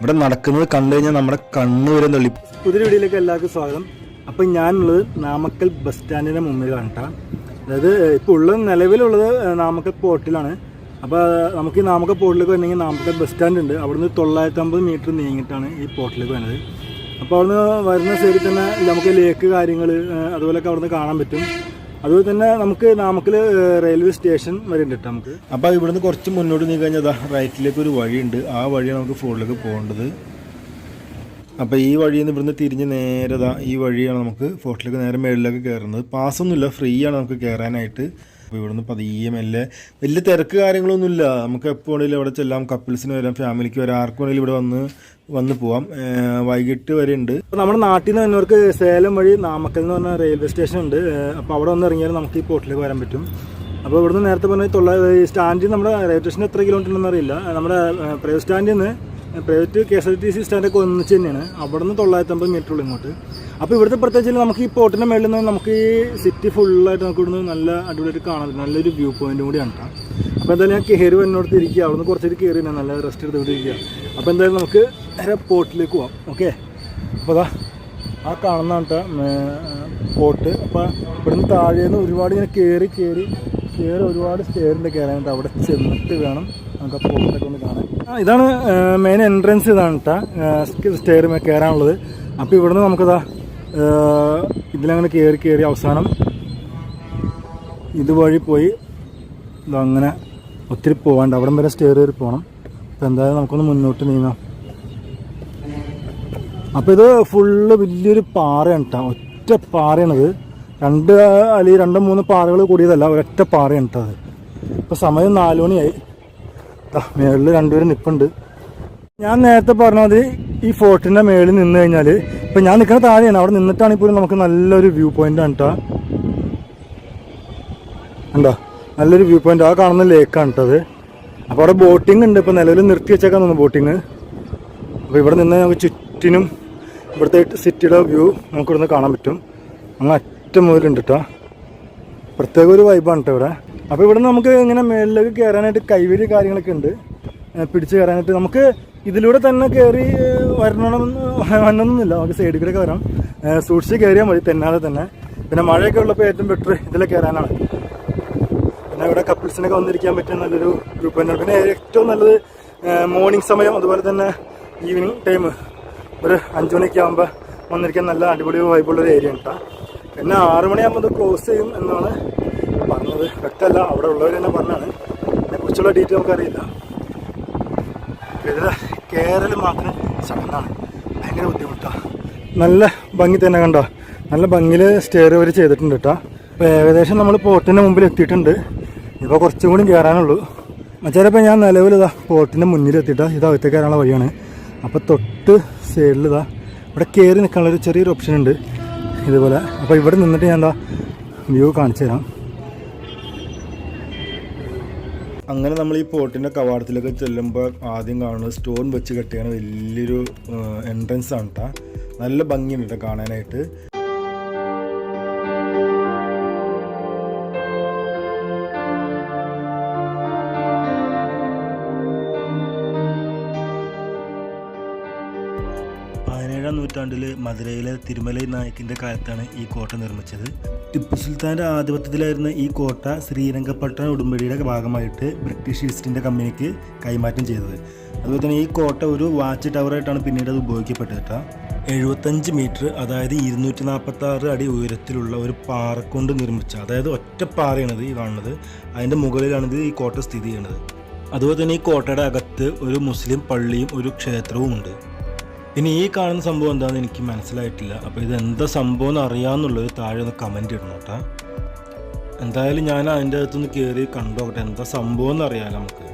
ഇവിടെ നടക്കുന്നത് കണ്ടു കഴിഞ്ഞാൽ നമ്മുടെ കണ്ണ് വരെ തള്ളി പുതിയ വീഡിയോയിലേക്ക് എല്ലാവർക്കും സ്വാഗതം. അപ്പം ഞാനുള്ളത് നാമക്കൽ ബസ് സ്റ്റാൻഡിന്റെ മുമ്പിൽ കണ്ടാ അതായത് ഇപ്പോൾ ഉള്ളത് നിലവിലുള്ളത് നാമക്കൽ പോർട്ടിലാണ്. അപ്പോൾ നമുക്ക് ഈ നാമക്കൽ പോർട്ടിലേക്ക് വരണമെങ്കിൽ നാമക്കൽ ബസ് സ്റ്റാൻഡ് ഉണ്ട്. അവിടുന്ന് തൊള്ളായിരത്തി അമ്പത് മീറ്റർ നീങ്ങിയിട്ടാണ് ഈ പോർട്ടിലേക്ക് വരുന്നത് അപ്പോൾ അവിടുന്ന് വരുന്ന ശരി തന്നെ നമുക്ക് ലേക്ക് കാര്യങ്ങൾ അതുപോലെയൊക്കെ അവിടുന്ന് കാണാൻ പറ്റും. അതുപോലെ തന്നെ നമുക്ക് നാമക്കൽ റെയിൽവേ സ്റ്റേഷൻ വരെ ഉണ്ട് നമുക്ക്. അപ്പോൾ ഇവിടുന്ന് കുറച്ച് മുന്നോട്ട് നീ കഴിഞ്ഞാൽ റൈറ്റിലേക്ക് ഒരു വഴിയുണ്ട്. ആ വഴിയാണ് നമുക്ക് ഫോണിലേക്ക് പോകേണ്ടത്. അപ്പോൾ ഈ വഴിയിൽ നിന്ന് ഇവിടുന്ന് തിരിഞ്ഞ് നേരെ ഈ വഴിയാണ് നമുക്ക് ഫോർട്ടിലേക്ക് നേരെ മേളിലേക്ക് കയറുന്നത് പാസ്സൊന്നുമില്ല ഫ്രീ ആണ് നമുക്ക് കയറാനായിട്ട് അപ്പോൾ ഇവിടുന്ന് പതിയെ മെല്ലെ വലിയ തിരക്ക് കാര്യങ്ങളൊന്നുമില്ല. നമുക്ക് എപ്പോൾ വേണമെങ്കിലും ഇവിടെ ചെല്ലാം കപ്പിൾസിന് വരാം ഫാമിലിക്ക് വരാം ആർക്കും വേണമെങ്കിലും ഇവിടെ വന്ന് വന്ന് പോവാം. വൈകിട്ട് വരെ ഉണ്ട്. അപ്പോൾ നമ്മുടെ നാട്ടിൽ നിന്ന് വന്നവർക്ക് സേലം വഴി നാമക്കൽ എന്ന് പറഞ്ഞ റെയിൽവേ സ്റ്റേഷൻ ഉണ്ട്. അപ്പോൾ അവിടെ വന്ന് ഇറങ്ങിയാൽ നമുക്ക് ഈ പോർട്ടിലേക്ക് വരാൻ പറ്റും. അപ്പോൾ ഇവിടുന്ന് നേരത്തെ പറഞ്ഞ തൊള്ള സ്റ്റാൻഡിൽ നമ്മുടെ റെയിൽവേ സ്റ്റേഷൻ എത്ര കിലോമീറ്റർ ഉണ്ടെന്ന് അറിയില്ല. നമ്മുടെ പ്രൈവറ്റ് സ്റ്റാൻഡിൽ നിന്ന് private K S R T C സ്റ്റാൻഡൊക്കെ ഒന്നിച്ച് തന്നെയാണ്. അവിടെ നിന്ന് തൊള്ളായിരത്തി അമ്പത് മീറ്റർ ഉള്ളു ഇങ്ങോട്ട്. അപ്പോൾ ഇവിടുത്തെ പ്രത്യേകിച്ച് നമുക്ക് ഈ പോട്ടിന്റെ മേളിൽ നിന്ന് നമുക്ക് ഈ സിറ്റി ഫുള്ളായിട്ട് നമുക്ക് ഇവിടുന്ന് നല്ല അടിപൊളിയായിട്ട് കാണാൻ നല്ലൊരു വ്യൂ പോയിന്റും കൂടിയാണ് അപ്പോൾ എന്തായാലും ഞാൻ കയറി വന്നോടത്ത് ഇരിക്കുക. അവിടുന്ന് കുറച്ചൊരു കയറി തന്നെ നല്ല റെസ്റ്റ് എടുത്ത് ഇവിടെ ഇരിക്കുക അപ്പോൾ എന്തായാലും നമുക്ക് നേരെ പോർട്ടിലേക്ക് പോവാം. ഓക്കെ അപ്പോൾ അതാ ആ കാണുന്ന പോട്ട്. അപ്പോൾ ഇവിടുന്ന് താഴേന്ന് ഒരുപാട് ഇങ്ങനെ കയറി കയറി കയറി ഒരുപാട് സ്റ്റെയറിന്റെ കയറാനായിട്ട് അവിടെ ചെന്നിട്ട് വേണം നമുക്ക് ആ പോട്ടൊക്കെ ഒന്ന് കാണാൻ. ആ ഇതാണ് മെയിൻ എൻട്രൻസ് ഇതാണ് കേട്ടോ സ്റ്റെയർ കയറാനുള്ളത് അപ്പോൾ ഇവിടുന്ന് നമുക്കതാ ഇതിലങ്ങനെ കയറി കയറി അവസാനം ഇതുവഴി പോയി അങ്ങനെ ഒത്തിരി പോകാണ്ട് അവിടം വരെ സ്റ്റെയർ കയറി പോകണം അപ്പോൾ എന്തായാലും നമുക്കൊന്ന് മുന്നോട്ട് നീങ്ങാം. അപ്പോൾ ഇത് ഫുള്ള് വലിയൊരു പാറയാണ് കേട്ടോ ഒറ്റ പാറയാണിത് രണ്ട് അല്ലെങ്കിൽ രണ്ട് മൂന്ന് പാറകൾ കൂടിയതല്ല ഒരൊറ്റ പാറയാണ് കേട്ടോ അത്. ഇപ്പോൾ സമയം നാലു മണിയായി. മേളിൽ രണ്ടുപേരും നിൽപ്പുണ്ട് ഞാൻ നേരത്തെ പറഞ്ഞ മതി ഈ ഫോർട്ടിന്റെ മേളിൽ നിന്ന് കഴിഞ്ഞാൽ ഇപ്പം ഞാൻ നിൽക്കുന്ന താഴെയാണ്. അവിടെ നിന്നിട്ടാണെങ്കിൽ പോലും നമുക്ക് നല്ലൊരു വ്യൂ പോയിന്റ് ആണ് കേട്ടോ നല്ലൊരു വ്യൂ പോയിന്റ് ആ കാണുന്ന ലേക്കാണ് കേട്ടോ അപ്പൊ അപ്പോൾ അവിടെ ബോട്ടിംഗ് ഉണ്ട്. ഇപ്പോൾ നിലവിൽ നിർത്തി വെച്ചേക്കാൻ തോന്നുന്നു ബോട്ടിങ് അപ്പോൾ ഇവിടെ നിന്ന് നമുക്ക് ചുറ്റിനും ഇവിടുത്തെ സിറ്റിയുടെ വ്യൂ നമുക്ക് ഇവിടുന്ന് കാണാൻ പറ്റും. അങ്ങ് അറ്റം മുതലുണ്ട് കേട്ടോ പ്രത്യേക ഒരു വൈബാണ് കേട്ടോ ഇവിടെ. അപ്പോൾ ഇവിടെ നമുക്ക് ഇങ്ങനെ മേളിലേക്ക് കയറാനായിട്ട് കൈവരി കാര്യങ്ങളൊക്കെ ഉണ്ട്. പിടിച്ച് കയറാനായിട്ട് നമുക്ക് ഇതിലൂടെ തന്നെ കയറി വരണമെന്ന് വരണമെന്നില്ല. നമുക്ക് സൈഡിൽ കൂടെ വരാം. സൂക്ഷിച്ച് കയറിയാൽ മതി തെന്നാതെ തന്നെ. പിന്നെ മഴയൊക്കെ ഉള്ളപ്പോൾ ഏറ്റവും ബെറ്റർ ഇതിൽ കയറാനാണ് പിന്നെ ഇവിടെ കപ്പിൾസിനൊക്കെ വന്നിരിക്കാൻ പറ്റിയ നല്ലൊരു ഗ്രൂപ്പ് തന്നെയാണ്. പിന്നെ ഏറ്റവും നല്ലത് മോർണിംഗ് സമയം അതുപോലെ തന്നെ ഈവനിങ് ടൈം ഒരു അഞ്ച് മണിയൊക്കെ ആകുമ്പോൾ വന്നിരിക്കാൻ നല്ല അടിപൊളി വൈബുള്ളൊരു ഏരിയ ഉണ്ടാ. പിന്നെ ആറ് മണിയാകുമ്പോൾ ഇത് ക്ലോസ് ചെയ്യും എന്നാണ് പറഞ്ഞത്. വ്യക്തമല്ല അവിടെ ഉള്ളവർ തന്നെ പറഞ്ഞാണ് അതിനെക്കുറിച്ചുള്ള ഡീറ്റെയിൽ നമുക്കറിയില്ല. ഇതിൽ കേരളം മാത്രം ചടങ്ങാണ് ഭയങ്കര ബുദ്ധിമുട്ടാണ് നല്ല ഭംഗി തന്നെ കണ്ടോ? നല്ല ഭംഗിയിൽ സ്റ്റെയർ വരെ ചെയ്തിട്ടുണ്ട് കേട്ടോ. അപ്പോൾ ഏകദേശം നമ്മൾ പോർട്ടിന്റെ മുമ്പിൽ എത്തിയിട്ടുണ്ട്. ഇപ്പോൾ കുറച്ചും കൂടി കയറാനുള്ളൂ മച്ചാരപ്പോൾ ഞാൻ നിലവിൽ ഇതാ പോർട്ടിന്റെ മുന്നിൽ എത്തിയിട്ടാ. ഇത് അകത്തേക്ക് കയറാനുള്ള വഴിയാണ്. അപ്പോൾ തൊട്ട് സൈഡിൽ ഇതാ ഇവിടെ കയറി നിൽക്കാനുള്ളൊരു ചെറിയൊരു ഓപ്ഷൻ ഉണ്ട്. ഇതുപോലെ. അപ്പോൾ ഇവിടെ നിന്നിട്ട് ഞാൻ എന്താ വ്യൂ കാണിച്ചു തരാം അങ്ങനെ നമ്മൾ ഈ പോട്ടിന്റെ കവാടത്തിലൊക്കെ ചെല്ലുമ്പോൾ ആദ്യം കാണുന്നത് സ്റ്റോൺ വെച്ച് കെട്ടിയാണ് വലിയൊരു എൻട്രൻസ് ആണ് കേട്ടോ നല്ല ഭംഗിയുണ്ട് കേട്ടോ കാണാനായിട്ട്. മധുരയിലെ തിരുമലൈ നായക്കിന്റെ കാലത്താണ് ഈ കോട്ട നിർമ്മിച്ചത്. ടിപ്പു സുൽത്താന്റെ ആധിപത്യത്തിലായിരുന്ന ഈ കോട്ട ശ്രീരംഗപട്ടണ ഉടുമ്പടിയുടെ ഭാഗമായിട്ട് ബ്രിട്ടീഷ് ഈസ്റ്റ് ഇന്ത്യ കമ്പനിക്ക് കൈമാറ്റം ചെയ്തത്. അതുപോലെ തന്നെ ഈ കോട്ട ഒരു വാച്ച് ടവറായിട്ടാണ് പിന്നീട് അത് ഉപയോഗിക്കപ്പെട്ടത് എഴുപത്തഞ്ച് മീറ്റർ അതായത് ഇരുന്നൂറ്റി നാൽപ്പത്തി ആറ് അടി ഉയരത്തിലുള്ള ഒരു പാറ കൊണ്ട് നിർമ്മിച്ച അതായത് ഒറ്റ പാറയാണിത് ഈ കാണുന്നത്. അതിന്റെ മുകളിലാണിത് ഈ കോട്ട സ്ഥിതി ചെയ്യുന്നത്. അതുപോലെ തന്നെ ഈ കോട്ടയുടെ അകത്ത് ഒരു മുസ്ലിം പള്ളിയും ഒരു ക്ഷേത്രവും ഉണ്ട് പിന്നെ ഈ കാണുന്ന സംഭവം എന്താണെന്ന് എനിക്ക് മനസ്സിലായിട്ടില്ല. അപ്പോൾ ഇത് എന്താ സംഭവം എന്ന് അറിയാമെന്നുള്ളത് താഴെ ഒന്ന് കമന്റ് ഇടണം കേട്ടോ. എന്തായാലും ഞാൻ അതിന്റെ അകത്തുനിന്ന് കയറി കണ്ടോട്ടെ എന്താ സംഭവം എന്ന് അറിയാമല്ലോ നമുക്ക്.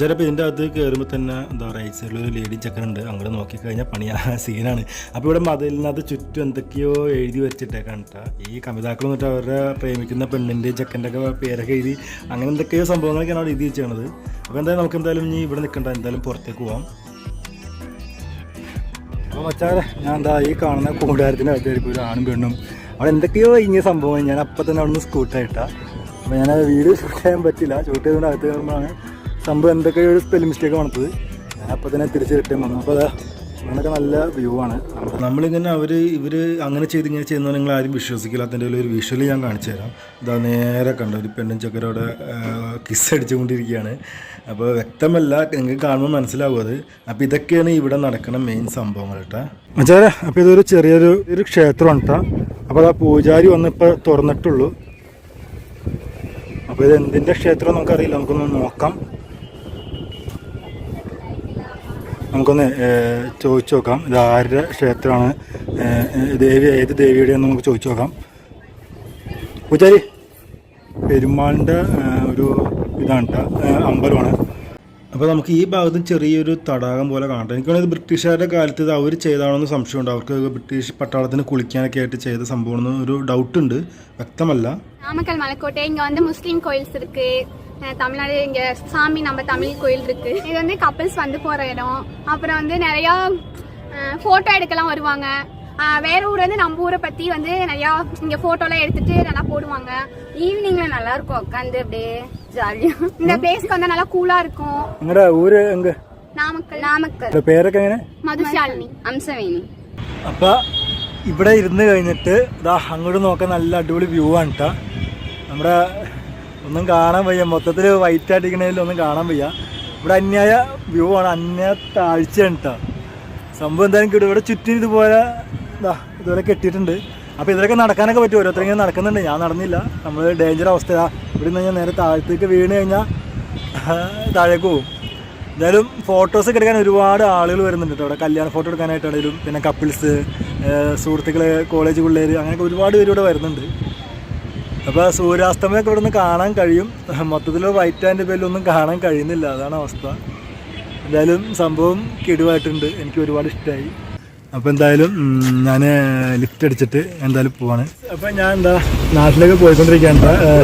ചിലപ്പോൾ ഇതിന്റെ അകത്ത് കയറുമ്പോൾ തന്നെ എന്താ റൈറ്റ് സൈഡിൽ ഒരു ലേഡി ചക്കനുണ്ട്. അങ്ങോട്ട് നോക്കിക്കഴിഞ്ഞാൽ പണിയാ സീനാണ് അപ്പോൾ ഇവിടെ മതിലിനകത്ത് ചുറ്റും എന്തൊക്കെയോ എഴുതി വെച്ചിട്ടേക്കാണ് കേട്ടോ ഈ കവിതാക്കൾ എന്നിട്ട് അവരുടെ പ്രേമിക്കുന്ന പെണ്ണിന്റെ ചക്കന്റെ ഒക്കെ പേരൊക്കെ എഴുതി അങ്ങനെ എന്തൊക്കെയോ സംഭവങ്ങളൊക്കെയാണ് അവിടെ എഴുതി വെച്ചത് അപ്പോൾ എന്തായാലും നമുക്ക് എന്തായാലും ഇനി ഇവിടെ നിൽക്കണ്ട എന്തായാലും പുറത്തേക്ക് പോവാം. അപ്പോൾ വച്ചാൽ ഞാൻ എന്താ ഈ കാണുന്ന കൂടാരത്തിന്റെ അകത്തായിരിക്കും ഒരു ആണും പെണ്ണും അവിടെ എന്തൊക്കെയോ ഇങ്ങനെ സംഭവം ഞാൻ അപ്പം തന്നെ അവിടെ നിന്ന് സ്കൂട്ടായിട്ടാണ് അപ്പോൾ ഞാൻ വീഡിയോ ഷൂട്ട് ചെയ്യാൻ പറ്റില്ല. ഷൂട്ട് അകത്ത് കയറുമ്പോഴാണ് സംഭവം എന്തൊക്കെ ഒരു സ്പെല്ലിംഗ് മിസ്റ്റേക്ക് വന്നത്. ഞാൻ അപ്പോൾ തന്നെ തിരിച്ച് റിട്ടേൺ വന്നു. അപ്പോൾ അതാ അങ്ങനെയൊക്കെ നല്ല വ്യൂ ആണ്. നമ്മളിങ്ങനെ അവർ ഇവർ അങ്ങനെ ചെയ്ത് ഇങ്ങനെ ചെയ്യുന്ന നിങ്ങൾ ആരും വിശ്വസിക്കില്ല അതിന്റെ ഒരു വിഷ്വൽ ഞാൻ കാണിച്ചു തരാം. ഇതാ നേരെ കണ്ട ഒരു പെണ്ണും ചക്കരോടെ കിസ് അടിച്ചുകൊണ്ടിരിക്കുകയാണ്. അപ്പോൾ വ്യക്തമല്ല നിങ്ങൾക്ക് കാണുമ്പോൾ മനസ്സിലാവും അത്. അപ്പോൾ ഇതൊക്കെയാണ് ഇവിടെ നടക്കുന്ന മെയിൻ സംഭവങ്ങൾ കേട്ടോ. മച്ചാരെ അപ്പോൾ ഇതൊരു ചെറിയൊരു ഒരു ക്ഷേത്രമാണ് കേട്ടോ. അപ്പോൾ ആ പൂജാരി വന്നിപ്പോൾ തുറന്നിട്ടുള്ളൂ. അപ്പോൾ ഇത് എന്തിന്റെ ക്ഷേത്രം നമുക്കറിയില്ല. നമുക്കൊന്ന് നോക്കാം. നമുക്കൊന്ന് ചോദിച്ചു നോക്കാം. ഇത് ആരുടെ ക്ഷേത്രമാണ്? ദേവി ഏത് ദേവിയുടെയെന്ന് നമുക്ക് ചോദിച്ചു നോക്കാം. പൂജാരി പെരുമാളിന്റെ ഒരു ഇതാണ് കേട്ടോ അമ്പലമാണ്. അപ്പോൾ നമുക്ക് ഈ ഭാഗത്തും ചെറിയൊരു തടാകം പോലെ കാണാം എനിക്ക് തോന്നുന്നത് ബ്രിട്ടീഷുകാരുടെ കാലത്ത് ഇത് അവർ ചെയ്താണെന്ന് സംശയമുണ്ട് അവർക്ക് ബ്രിട്ടീഷ് പട്ടാളത്തിന് കുളിക്കാനൊക്കെ ആയിട്ട് ചെയ്ത സംഭവം ഒരു ഡൗട്ട് ഉണ്ട് വ്യക്തമല്ല நாமக்கல் மலைக்கோட்டை இங்க வந்து முஸ்லீம் கோயில்ஸ் இருக்கு அஹ் தமிழ்நாடு இங்க சாமி நம்ம தமிழ் கோயில் இருக்கு இது வந்து கப்பல்ஸ் வந்து போற இடம் அப்புறம் வந்து நிறைய போட்டோ எடுக்கலாம் வருவாங்க அஹ் வேற ஊர் வந்து நம்ம ஊரை பத்தி வந்து நிறைய இங்க போட்டோ எல்லாம் எடுத்துட்டு நல்லா போடுவாங்க ஈவினிங்ல நல்லா இருக்கும் உட்காந்து அப்படியே ஜாலியா இந்த பிளேஸ்க்கு வந்து நல்லா கூலா இருக்கும் നിങ്ങളുടെ ഊര് എങ്ക நாமக்கல் நாமக்கல் പേരൊക്കെ എങ്ങനെ மதுஷாலினி அம்சவேணி അപ്പൊ ഇവിടെ ഇരുന്ന് കഴിഞ്ഞിട്ട് ഇതാ അങ്ങോട്ട് നോക്കാൻ നല്ല അടിപൊളി വ്യൂ ആണ് കേട്ടോ നമ്മുടെ ഒന്നും കാണാൻ വയ്യ മൊത്തത്തിൽ വൈറ്റ് ആയിട്ടിരിക്കണതിൽ ഒന്നും കാണാൻ വയ്യ ഇവിടെ അന്യായ വ്യൂ ആണ് അന്യായ താഴ്ചയാണ് കേട്ടോ സംഭവം എന്തായാലും കിട്ടും. ഇവിടെ ചുറ്റും ഇതുപോലെ ഇതാ ഇതുപോലെ കെട്ടിയിട്ടുണ്ട്. അപ്പോൾ ഇതിലൊക്കെ നടക്കാനൊക്കെ പറ്റും. ഓരോരുത്തരെങ്കിലും നടക്കുന്നുണ്ട്. ഞാൻ നടന്നില്ല. നമ്മൾ ഡേഞ്ചർ അവസ്ഥയാ ഇവിടെ നിന്ന് ഞാൻ നേരെ താഴത്തേക്ക് വീണ് കഴിഞ്ഞാൽ താഴേക്ക് പോകും എന്തായാലും ഫോട്ടോസ് ഒക്കെ എടുക്കാൻ ഒരുപാട് ആളുകൾ വരുന്നുണ്ട് അവിടെ കല്യാണ ഫോട്ടോ എടുക്കാനായിട്ടാണെങ്കിലും പിന്നെ കപ്പിൾസ് സുഹൃത്തുക്കൾ കോളേജ് പിള്ളേർ അങ്ങനെയൊക്കെ ഒരുപാട് പേര് ഇവിടെ വരുന്നുണ്ട്. അപ്പോൾ സൂര്യാസ്തമയൊക്കെ ഇവിടെ നിന്ന് കാണാൻ കഴിയും. മൊത്തത്തിൽ വൈറ്റ് ആൻഡ് പേരിലൊന്നും കാണാൻ കഴിയുന്നില്ല. അതാണ് അവസ്ഥ. എന്തായാലും സംഭവം കിടുവായിട്ടുണ്ട്. എനിക്ക് ഒരുപാട് ഇഷ്ടമായി അപ്പോൾ എന്തായാലും ഞാൻ ലിഫ്റ്റ് അടിച്ചിട്ട് എന്തായാലും പോവാണ്. അപ്പോൾ ഞാൻ എന്താ നാട്ടിലേക്ക് പോയിക്കൊണ്ടിരിക്കുകയാണ്.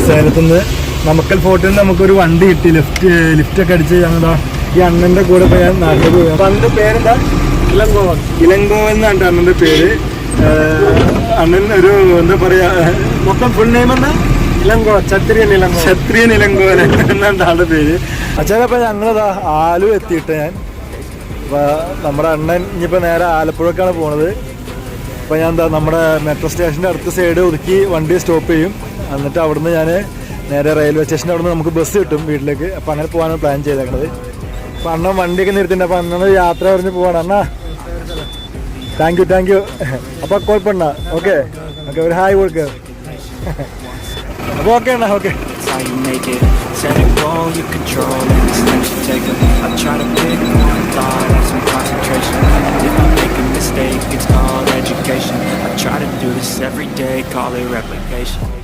സേലത്തുനിന്ന് നമുക്കൽ ഫോർട്ടിൽ നിന്ന് നമുക്കൊരു വണ്ടി കിട്ടി. ലിഫ്റ്റ് ലിഫ്റ്റൊക്കെ അടിച്ച് ഞങ്ങളാ ഈ അണ്ണന്റെ കൂടെ ഇപ്പോൾ ഞാൻ നാട്ടിലേക്ക് പോയി. അപ്പോൾ അണ്ണന്റെ പേരെന്താ? ഇലങ്കോവൻ ഇലങ്കോവൻ എന്നാണ് അണ്ണന്റെ പേര്. അണ്ണൻ ഒരു എന്താ പറയുക മൊത്തം ഫുൾ നെയിം ഇലങ്കോ ക്ഷത്രിയൻ ഇലങ്കോ ക്ഷത്രിയൻ ഇലങ്കോവൻ എന്നാണ് ആളുടെ പേര്. അച്ഛനപ്പോ ഞങ്ങളതാ ആലു എത്തിയിട്ട് ഞാൻ. അപ്പോൾ നമ്മുടെ അണ്ണൻ ഇനിയിപ്പോൾ നേരെ ആലപ്പുഴക്കാണ് പോണത്. അപ്പോൾ ഞാൻ എന്താ നമ്മുടെ മെട്രോ സ്റ്റേഷന്റെ അടുത്ത സൈഡ് ഒതുക്കി വണ്ടി സ്റ്റോപ്പ് ചെയ്യും. എന്നിട്ട് അവിടുന്ന് ഞാൻ നേരെ റെയിൽവേ സ്റ്റേഷന്റെ അവിടുന്ന് നമുക്ക് ബസ് കിട്ടും വീട്ടിലേക്ക്. അപ്പോൾ അങ്ങനെ പോകാനാണ് പ്ലാൻ ചെയ്തേക്കണത്. അപ്പോൾ അണ്ണൻ വണ്ടിയൊക്കെ നിർത്തിയിട്ടുണ്ട്. അപ്പോൾ അണ്ണന് യാത്ര പറഞ്ഞ് പോവാണ്. അണ്ണ താങ്ക് യു താങ്ക് യു അപ്പം കുഴപ്പമുണ്ട ഓക്കെ ഓക്കെ ഒരു ഹായ് കൊടുക്കുക അപ്പോൾ okay Anna okay you make it. Set a goal, you control any steps you take. I try to pick one thought, have some concentration. If I make a mistake, it's called education. I try to do this every day, call it replication.